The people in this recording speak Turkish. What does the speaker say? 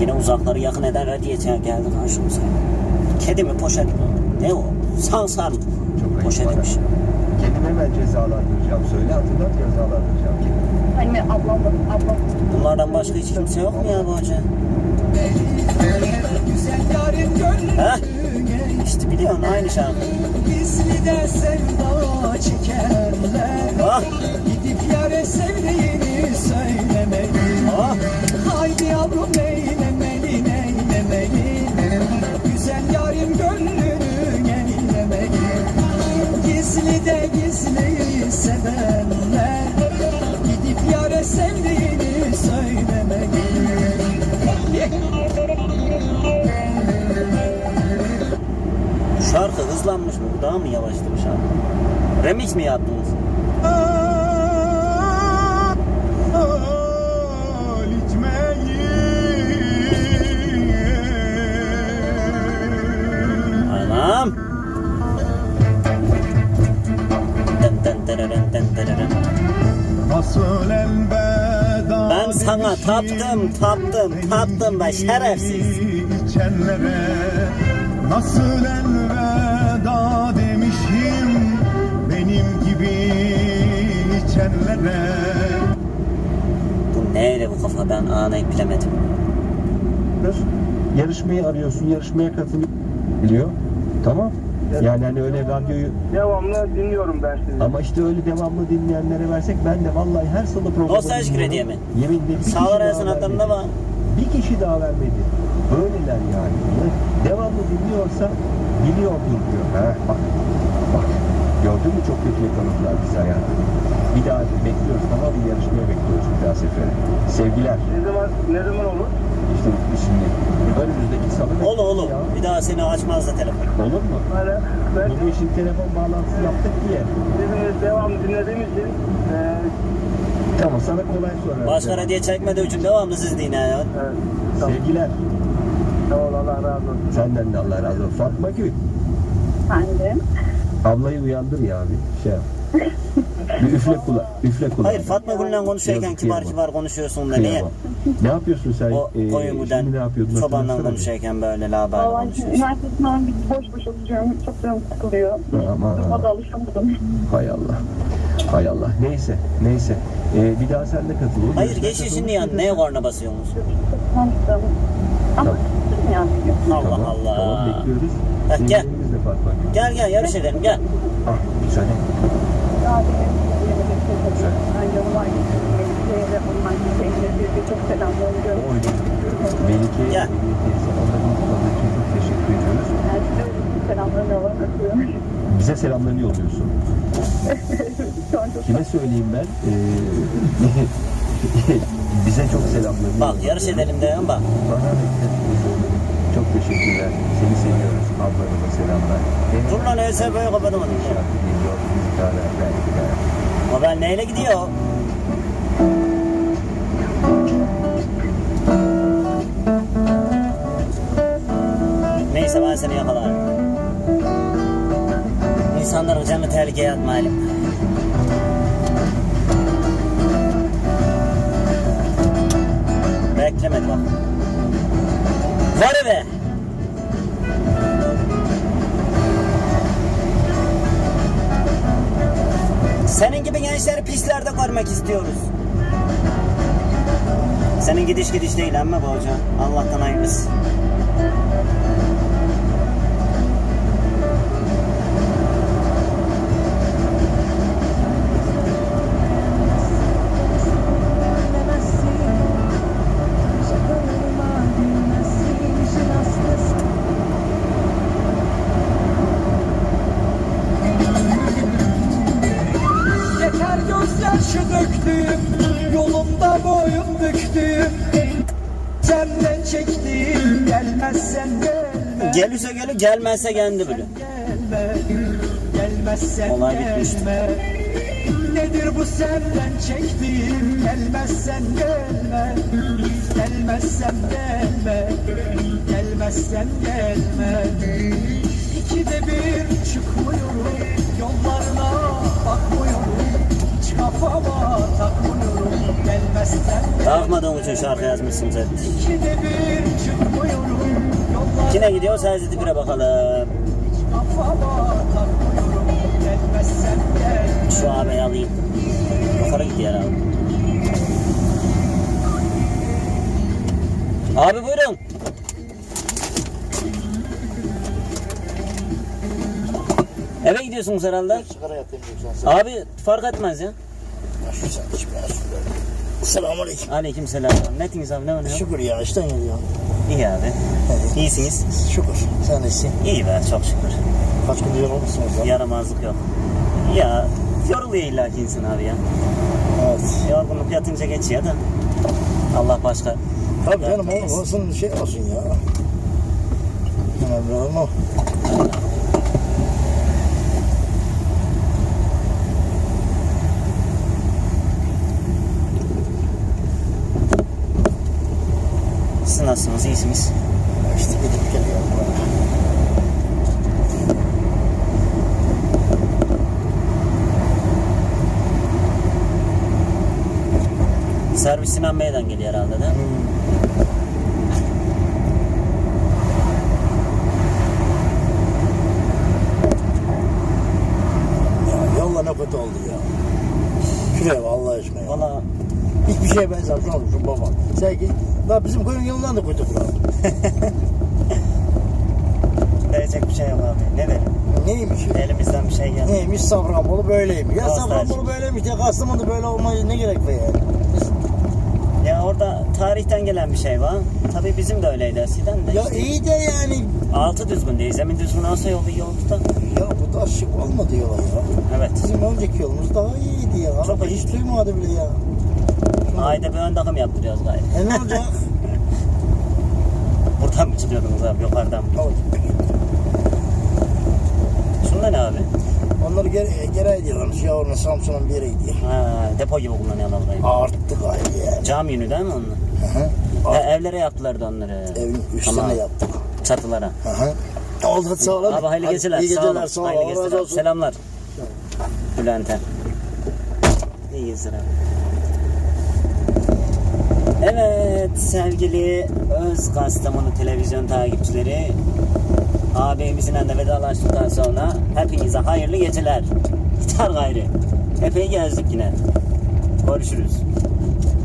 Yine uzakları yakın eder diye geldi karşımıza. Kedi mi poşet mi? Ne o? Sansar mı? Çok Poşetmiş. bana. Kendimi hemen cezalandıracağım. Söyle hatırlat cezalandıracağım. Hani ablam ablam. Bunlardan başka hiç kimse yok mu ya bu hoca? Ha? İşte biliyorsun aynı şarkı. Gizli de sevda çekerler Ah, Daha mı yavaştı bu şarkı? Remix mi yaptınız? Anam. Ben sana taptım, taptım, taptım be şerefsiz. Nasıl elveda içenlere Bu neyle bu kafa ben anayıp bilemedim. Yarışmayı arıyorsun, yarışmaya katılıyor. Biliyor. Tamam. Yani hani öyle radyoyu Devamlı dinliyorum ben sizi. ama işte öyle devamlı dinleyenlere versek ben de vallahi her salı programı dinliyorum. krediye mi? Yeminle bir Sağlar adlarında vermedi. var. Bir kişi daha vermedi. Böyleler yani. Devamlı dinliyorsa biliyordur diyor. Ha, bak. Bak. Gördün mü çok kötü yakaladılar bizi hayatı. Bir daha bekliyoruz tamam bir yarışmaya bekliyoruz bir daha sefere. Sevgiler. Ne zaman, ne zaman olur? İşte şimdi önümüzdeki salı Olu bekliyoruz olu. ya. Bir daha seni açmaz da telefon. Olur mu? Böyle, ben Bugün şimdi telefon bağlantısı yaptık diye. sizi devamlı dinlediğim için e, Tamam sana kolay sorar. Başka radyo çekmediği için devamlı siz dinleyin ya. evet, tamam. Sevgiler. Sağ ol Allah razı olsun. Senden de Allah razı olsun. Fatma Gül. Efendim. Ablayı uyandır ya abi. Şey yap. Bir üfle kula. Üfle kula. Hayır Fatma Gül'le konuşurken Yazık, kibar kıyamam. kibar konuşuyorsun da niye? Kıyamam. Ne yapıyorsun sen? O Ee, koyu şimdi guden ne yapıyordun? çobanla Hatırlasana bir. konuşurken böyle laber Vallahi konuşuyorsun. üniversite bir boş boş oturuyorum. Çok canım sıkılıyor. Aman. Duruma da alışamadım. Hay Allah. Hay Allah. Neyse. Neyse. Ee, bir daha sen de katıl. olur. Hayır Sen geç katıl. şimdi ya neye korna basıyorsunuz? Tanıştım. Ama sıkıldım yani. Allah Tamam, Allah. Tamam bekliyoruz. Heh, gel. De Gül. Gel gel yarış edelim gel. Ah güzel. Melike, Gel. Çok teşekkür ediyoruz. Bize selamlarını yolluyorsun. Kime söyleyeyim ben? Ee, bize çok selamlarını Bak yarış edelim diyorum bak. Bana çok teşekkürler. Seni seviyoruz. Ablarıma selamlar. Dur lan ÖSB'yi kapatamadım. Geliyor. Müzikler, belki Ama ben neyle gidiyor? Neyse ben seni yakalarım. İnsanların canını tehlikeye atmayalım. Beklemedi bak. Var be. Senin gibi gençleri pistlerde görmek istiyoruz. Senin gidiş gidiş değil ama bu hoca. Allah'tan hayırlısı. Gelirse gelir, gelmezse kendi bile. Gelme Gelmezsen Olay bitmişti. gelme. Nedir bu senden çektiğim? Gelmezsen gelme. Gelmezsen gelme. Gelmezsen gelme. İkide bir çıkmıyorum. Yollarına bakmıyorum. Hiç kafama takmıyorum. Gelmezsen Kalkmadığım için şarkı yazmışsın zaten. İkide bir çıkmıyorum Yollar Kine gidiyor Sezdi Bire bakalım. Şu ağabeyi alayım. Yukarı gidiyor abi. Abi buyurun. Eve gidiyorsunuz herhalde. Sigara. Abi fark etmez ya. Selamun aleyküm. Aleyküm selam. Netiniz abi ne var ne yok? Şükür ya işten geliyor. İyi abi. İyisiniz. Şükür. Sen iyisin. İyi be çok şükür. Kaç gündür yorulmuşsunuz lan? Yaramazlık yok. Ya yoruluyor illa ki insan abi ya. Evet. Yorgunluk yatınca geçiyor da. Allah başka. Tabii canım oğlum olsun şey olsun ya. Önemli olan o. Siz nasılsınız? İyisiniz? İşte gidip geliyor. Servis Sinan Bey'den geliyor herhalde değil mi? Yolla ne kötü oldu ya. Şuraya bak Allah aşkına ya. Valla Hiçbir şeye. Sen bizim köyün yolundan da kötü bura. verecek bir şey yok abi. Ne verin? Neymiş? Elimizden bir şey gelmiyor. Neymiş Safranbolu böyleymiş. Ya Safranbolu çıkmış. böyleymiş ya Kastamonu böyle olmayı ne gerek var yani? Ya orada tarihten gelen bir şey var. Tabii bizim de öyleydi eskiden de. Ya işte. iyi de yani Altı düzgün değil. Zemin düzgün olsa yolu iyi oldu da. ya bu da şık olmadı yola ya. Evet. Bizim önceki yolumuz daha iyiydi ya. Araba iyi. hiç duymadı bile ya. Ayda bir ön takım yaptırıyoruz gayet. E ne olacak? Buradan mı çıkıyordunuz abi yukarıdan mı? Şunda ne abi? Onları geri, geri ediyorlarmış ya orada Samsun'un bir yere gidiyor. Ha, depo gibi kullanıyorlar burayı. Arttı gayrı yani. Cam yünü değil mi onlar? Hı hı. Ha, Art- evlere yaptılardı onları. Evin üstüne Tamam. yaptık. Çatılara. Hı hı. Oldu sağ olun. Abi hayırlı geceler. İyi sağ geceler olun. sağ olun. Hayırlı geceler. Selamlar. Bülent'e. İyi geceler. Evet sevgili Öz Kastamonu televizyon takipçileri abimizle de vedalaştıktan sonra hepinize hayırlı geceler. Gitar gayrı. Epey gezdik yine. Görüşürüz.